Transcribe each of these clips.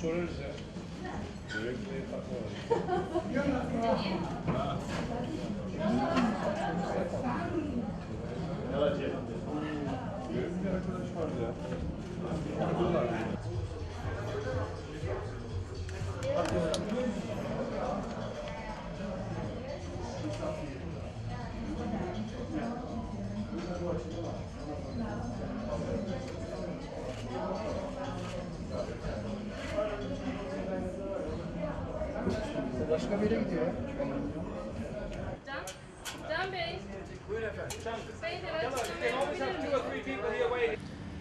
Sorarız ya. Sürekli takma. Benim bir arkadaş vardı ya. Başka bir yere gidiyor. Can, Can Bey. Buyurun efendim.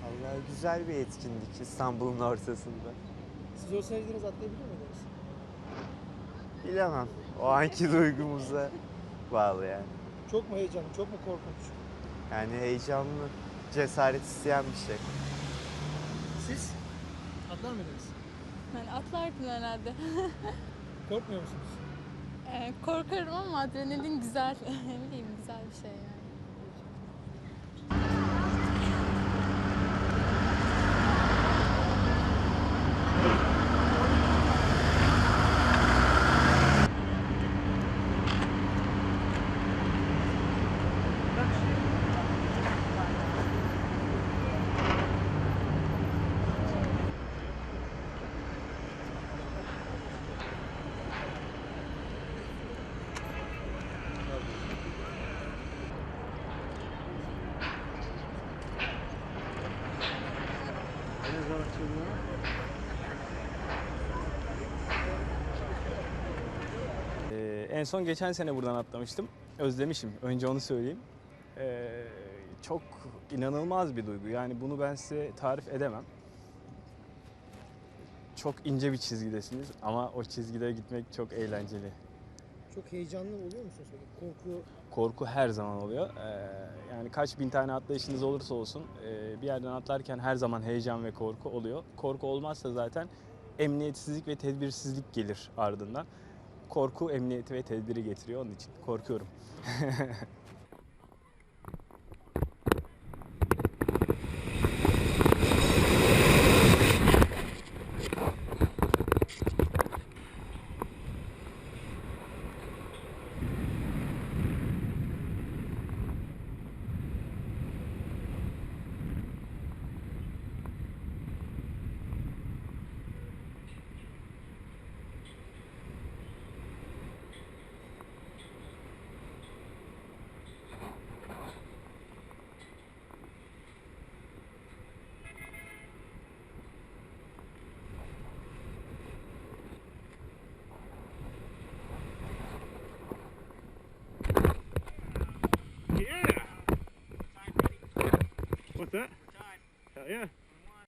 Allah güzel bir etkinlik İstanbul'un ortasında. Siz olsaydınız atlayabilir miydiniz? Bilemem. O anki duygumuza bağlı yani. Çok mu heyecanlı, çok mu korkunç? Yani heyecanlı, cesaret isteyen bir şey. Siz atlar mıydınız? Ben atlardım herhalde. Korkmuyor musunuz? Ee, korkarım ama adrenalin güzel. ne bileyim güzel bir şey yani. Ee, en son geçen sene buradan atlamıştım. Özlemişim. Önce onu söyleyeyim. Ee, çok inanılmaz bir duygu. Yani bunu ben size tarif edemem. Çok ince bir çizgidesiniz ama o çizgide gitmek çok eğlenceli. Çok heyecanlı oluyor musunuz? Korku Korku her zaman oluyor. Ee, yani kaç bin tane atlayışınız olursa olsun e, bir yerden atlarken her zaman heyecan ve korku oluyor. Korku olmazsa zaten emniyetsizlik ve tedbirsizlik gelir ardından. Korku emniyeti ve tedbiri getiriyor onun için korkuyorum. that? Time. Hell yeah.